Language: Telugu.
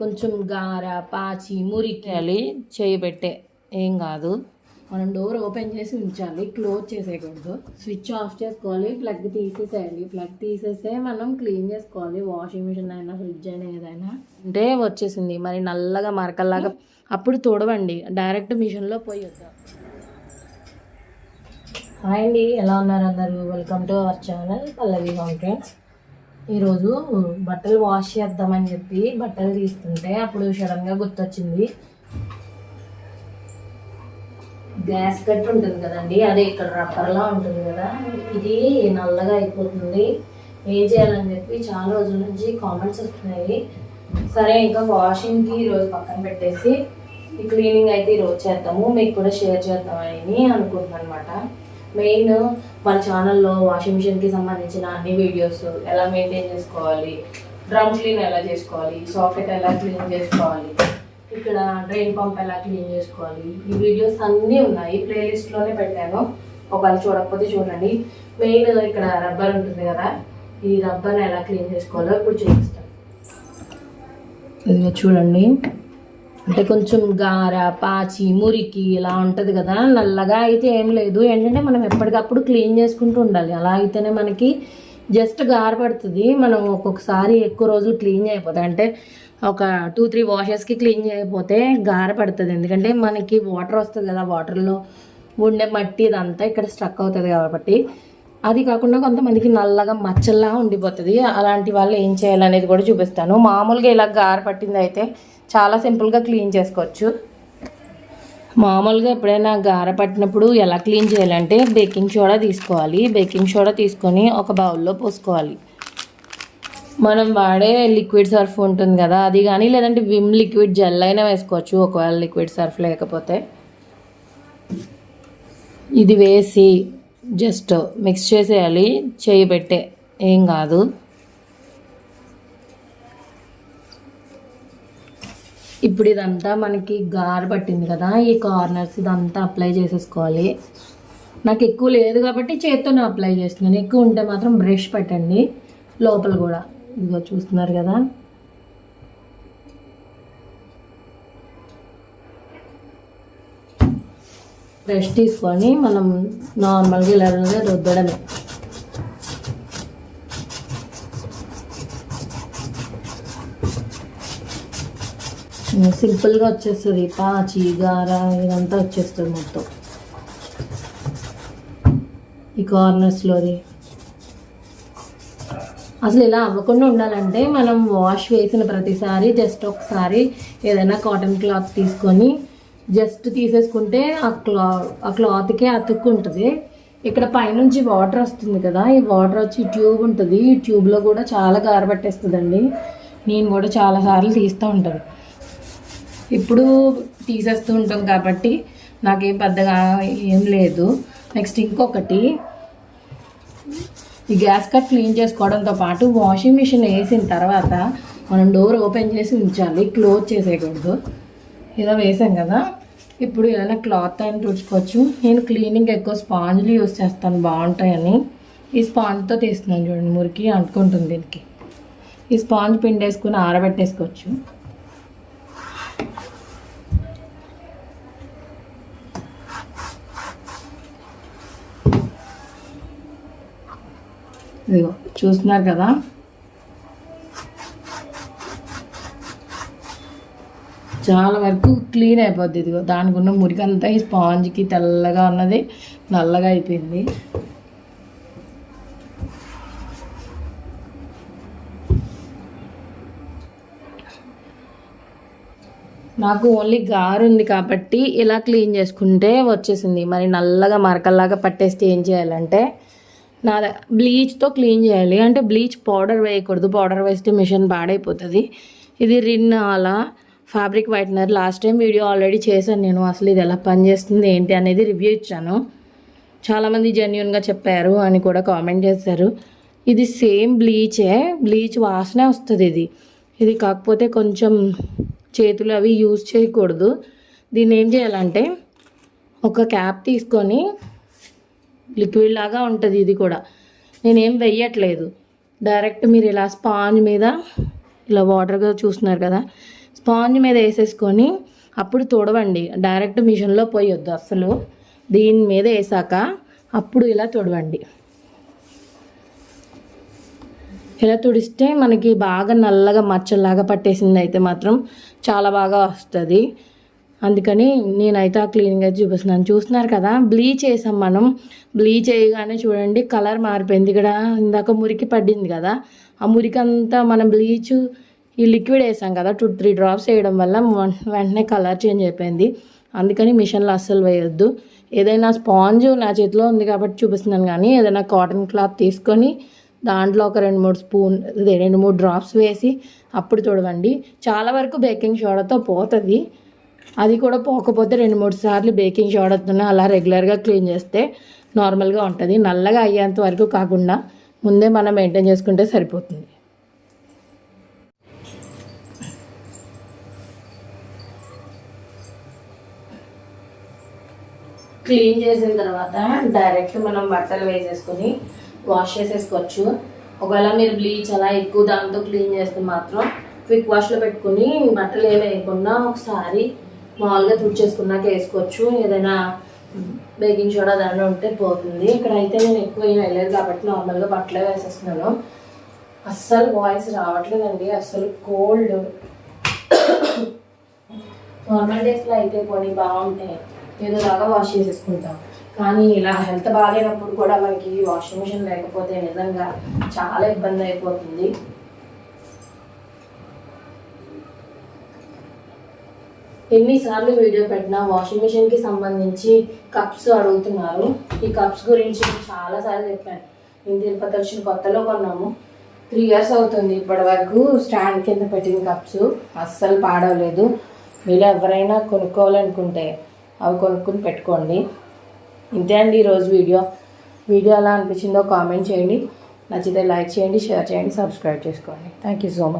కొంచెం గార పాచి మురికేయాలి. చేయి పెట్టే ఏం కాదు. మనం డోర్ ఓపెన్ చేసి ఉంచాలి. క్లోజ్ చేసేయకూడదు. స్విచ్ ఆఫ్ చేసుకోవాలి. ప్లగ్ తీసేసేయాలి. ప్లగ్ తీసేస్తే మనం క్లీన్ చేసుకోవాలి. వాషింగ్ మిషన్ అయినా ఫ్రిడ్జ్ అయినా ఏదైనా అంటే వచ్చేసింది. మరి నల్లగా మరకల్లాగా అప్పుడు తోడవండి. డైరెక్ట్ మిషన్లో పోయి వద్దాం హాయ్ అండి. ఎలా ఉన్నారు అందరూ? Welcome to our channel Pallavi contracts ఈరోజు బట్టలు వాష్ చేద్దామని చెప్పి బట్టలు తీస్తుంటే అప్పుడు సడన్గా గుర్తొచ్చింది. గ్యాస్ కట్ ఉంటుంది కదండి అదే ఇక్కడ రబ్బర్లా ఉంటుంది కదా ఇది నల్లగా అయిపోతుంది. ఏం చేయాలని చెప్పి చాలా రోజుల నుంచి కామెంట్స్ వస్తున్నాయి. సరే ఇంకా వాషింగ్కి ఈరోజు పక్కన పెట్టేసి ఈ క్లీనింగ్ అయితే ఈరోజు చేద్దాము మీకు కూడా షేర్ చేద్దామని అనుకుంటున్నాను అనమాట మెయిన్ మన ఛానల్లో వాషింగ్ మిషన్కి సంబంధించిన అన్ని వీడియోస్ ఎలా మెయింటైన్ చేసుకోవాలి డ్రమ్ క్లీన్ ఎలా చేసుకోవాలి సాకెట్ ఎలా క్లీన్ చేసుకోవాలి ఇక్కడ డ్రైన్ పంప్ ఎలా క్లీన్ చేసుకోవాలి ఈ వీడియోస్ అన్నీ ఉన్నాయి. ప్లేలిస్ట్లోనే పెట్టాను. ఒకవేళ చూడకపోతే చూడండి. మెయిన్ ఇక్కడ రబ్బర్ ఉంటుంది కదా ఈ రబ్బర్ని ఎలా క్లీన్ చేసుకోవాలో ఇప్పుడు చూపిస్తాను. ఇదిగో చూడండి. అంటే కొంచెం గార పాచి మురికి ఇలా ఉంటుంది కదా నల్లగా అయితే ఏం లేదు. ఏంటంటే మనం ఎప్పటికప్పుడు క్లీన్ చేసుకుంటూ ఉండాలి. అలా అయితేనే మనకి జస్ట్ గార పడుతుంది. మనం ఒక్కొక్కసారి ఎక్కువ రోజులు క్లీన్ చేయకపోతే అంటే ఒక టూ త్రీ వాషెస్కి క్లీన్ చేయకపోతే గార పడుతుంది. ఎందుకంటే మనకి వాటర్ వస్తుంది కదా వాటర్లో ఉండే మట్టి ఇదంతా ఇక్కడ స్ట్రక్ అవుతుంది కాబట్టి. అది కాకుండా కొంతమందికి నల్లగా మచ్చల్లా ఉండిపోతుంది. అలాంటి వాళ్ళు ఏం చేయాలనేది కూడా చూపిస్తాను. మామూలుగా ఇలా గార పట్టింది అయితే చాలా సింపుల్గా క్లీన్ చేసుకోవచ్చు. మామూలుగా ఎప్పుడైనా గార పట్టినప్పుడు ఎలా క్లీన్ చేయాలంటే బేకింగ్ సోడా తీసుకోవాలి. బేకింగ్ సోడా తీసుకొని ఒక బౌల్లో పోసుకోవాలి. మనం వాడే లిక్విడ్ సర్ఫ్ ఉంటుంది కదా అది కానీ లేదంటే విమ్ లిక్విడ్ జెల్ అయినా వేసుకోవచ్చు. ఒకవేళ లిక్విడ్ సర్ఫ్ లేకపోతే. ఇది వేసి జస్ట్ మిక్స్ చేసేయాలి. చేయి పెట్టే ఏం కాదు. ఇప్పుడు ఇదంతా మనకి గారు పట్టింది కదా ఈ కార్నర్స్ ఇదంతా అప్లై చేసేసుకోవాలి. నాకు ఎక్కువ లేదు కాబట్టి చేత్తోనే అప్లై చేస్తున్నాను. ఎక్కువ ఉంటే మాత్రం బ్రష్ పెట్టండి. లోపల కూడా. ఇదిగో చూస్తున్నారు కదా. బ్రష్ తీసుకొని మనం నార్మల్గా ఇలా రుద్దడమే. సింపుల్గా వచ్చేస్తుంది. పాచి గార ఇదంతా వచ్చేస్తుంది మొత్తం. ఈ కార్నర్స్లోది. అసలు ఇలా అవ్వకుండా ఉండాలంటే మనం వాష్ వేసిన ప్రతిసారి జస్ట్ ఒకసారి ఏదైనా కాటన్ క్లాత్ తీసుకొని జస్ట్ తీసేసుకుంటే ఆ క్లా ఆ క్లాత్కే అతుక్కుంటుంది. ఇక్కడ పైనుంచి వాటర్ వస్తుంది కదా ఈ వాటర్ వచ్చి ట్యూబ్ ఉంటుంది. ఈ ట్యూబ్లో కూడా చాలా గారబట్టేస్తుందండి నేను కూడా చాలాసార్లు తీస్తూ ఉంటాను. ఇప్పుడు తీసేస్తూ ఉంటాం కాబట్టి నాకేం పెద్దగా ఏం లేదు. నెక్స్ట్ ఇంకొకటి ఈ గ్యాస్ కట్ క్లీన్ చేసుకోవడంతో పాటు వాషింగ్ మిషన్ వేసిన తర్వాత మనం డోర్ ఓపెన్ చేసి ఉంచాలి. క్లోజ్ చేసేయకూడదు. ఇలా వేసాం కదా. ఇప్పుడు ఏదైనా క్లాత్ అయినా తుడుచుకోవచ్చు. నేను క్లీనింగ్ ఎక్కువ స్పాంజ్లు యూస్ చేస్తాను బాగుంటాయని. ఈ స్పాంజ్తో తీస్తున్నాను చూడండి మురికి అంటుకుంటుంది దీనికి. ఈ స్పాంజ్ పిండేసుకుని ఆరబెట్టేసుకోవచ్చు. ఇదిగో చూస్తున్నారు కదా. చాలా వరకు క్లీన్ అయిపోద్ది. ఇదిగో దానికి ఉన్న మురికంతా ఈ స్పాంజ్కి తెల్లగా ఉన్నది నల్లగా అయిపోయింది. నాకు ఓన్లీ గారు ఉంది కాబట్టి ఇలా క్లీన్ చేసుకుంటే వచ్చేసింది. మరి నల్లగా మరకల్లాగా పట్టేస్తే ఏం చేయాలంటే నా బ్లీచ్తో క్లీన్ చేయాలి. అంటే బ్లీచ్ పౌడర్ వేయకూడదు. పౌడర్ వేస్తే మిషన్ పాడైపోతుంది. ఇది రిన్ అలా fabric whitener last time video already చేశాను నేను. అసలు ఇది ఎలా పనిచేస్తుంది ఏంటి అనేది రివ్యూ ఇచ్చాను. చాలామంది జెన్యున్గా చెప్పారు అని కూడా కామెంట్ చేశారు. ఇది సేమ్ బ్లీచే బ్లీచ్ వాసనే వస్తుంది ఇది. ఇది కాకపోతే కొంచెం చేతులు అవి యూజ్ చేయకూడదు. దీన్ని ఏం చేయాలంటే ఒక క్యాప్ తీసుకొని లిక్విడ్ లాగా ఉంటుంది ఇది కూడా. నేనేం వెయ్యట్లేదు. డైరెక్ట్ మీరు ఇలా స్పాంజ్ మీద ఇలా వాటర్గా చూస్తున్నారు కదా స్పాంజ్ మీద వేసేసుకొని అప్పుడు తుడవండి. డైరెక్ట్ మిషన్లో పోయొద్దు అసలు దీని మీద వేసాక అప్పుడు ఇలా తుడవండి. ఇలా తుడిస్తే మనకి బాగా నల్లగా మచ్చలాగా పట్టేసింది అయితే మాత్రం చాలా బాగా వస్తుంది. అందుకని నేనైతే ఆ క్లీన్గా చూపిస్తున్నాను. చూస్తున్నారు కదా బ్లీచ్ వేసాం మనం. బ్లీచ్ వేయగానే చూడండి కలర్ మారిపోయింది. ఇక్కడ ఇందాక మురికి పడింది కదా ఆ మురికి అంతా మనం బ్లీచ్ ఈ లిక్విడ్ వేసాం కదా టూ త్రీ డ్రాప్స్ వేయడం వల్ల వెంటనే కలర్ చేంజ్ అయిపోయింది. అందుకని మిషన్లో అస్సలు వేయొద్దు. ఏదైనా స్పాంజ్ నా చేతిలో ఉంది కాబట్టి చూపిస్తున్నాను కానీ ఏదైనా కాటన్ క్లాత్ తీసుకొని దాంట్లో ఒక రెండు మూడు స్పూన్ రెండు మూడు డ్రాప్స్ వేసి అప్పుడు చూడవండి చాలా వరకు బేకింగ్ సోడాతో పోతుంది. అది కూడా పోకపోతే రెండు మూడు సార్లు బేకింగ్ సోడాతోనే అలా రెగ్యులర్గా క్లీన్ చేస్తే నార్మల్గా ఉంటుంది. నల్లగా అయ్యేంత వరకు కాకుండా ముందే మనం మెయింటైన్ చేసుకుంటే సరిపోతుంది. క్లీన్ చేసిన తర్వాత డైరెక్ట్ మనం బట్టలు వేసేసుకొని వాష్ చేసేసుకోవచ్చు. ఒకవేళ మీరు బ్లీచ్ అలా ఎక్కువ దాంతో క్లీన్ చేస్తే మాత్రం క్విక్ వాష్లో పెట్టుకుని బట్టలు ఏమి వేయకుండా ఒకసారి మామూలుగా తుడిచేసుకున్నాక వేసుకోవచ్చు. ఏదైనా బేకింగ్ సోడా దాంట్లో ఉంటే పోతుంది. ఇక్కడ అయితే నేను ఎక్కువ ఏం వెళ్ళలేదు కాబట్టి నార్మల్గా బట్టలే వేసేస్తున్నాను. అస్సలు వాయిస్ రావట్లేదండి. అస్సలు కోల్డ్ నార్మల్ డేస్లో అయితే కొన్ని బాగుంటాయి. ఏదోలాగా వాష్ చేసేసుకుంటాం. కానీ ఇలా హెల్త్ బాగాలేనప్పుడు కూడా మనకి వాషింగ్ మిషన్ లేకపోతే నిజంగా చాలా ఇబ్బంది అయిపోతుంది. ఎన్నిసార్లు వీడియో పెట్టినా వాషింగ్ మిషన్కి సంబంధించి కప్స్ అడుగుతున్నారు. ఈ కప్స్ గురించి నేను చాలాసార్లు చెప్పాను. నేను తిరుపతి వచ్చిన కొత్తలో కొన్నాము. త్రీ ఇయర్స్ అవుతుంది ఇప్పటి వరకు స్టాండ్ కింద పెట్టిన కప్స్ అస్సలు పాడవలేదు. మీరు ఎవరైనా కొనుక్కోవాలనుకుంటే అవి కొనుక్కుని పెట్టుకోండి. ఇంతే అండి ఈరోజు వీడియో. వీడియో ఎలా అనిపించిందో కామెంట్ చేయండి. నచ్చితే లైక్ చేయండి షేర్ చేయండి సబ్స్క్రైబ్ చేసుకోండి. Thank you so much.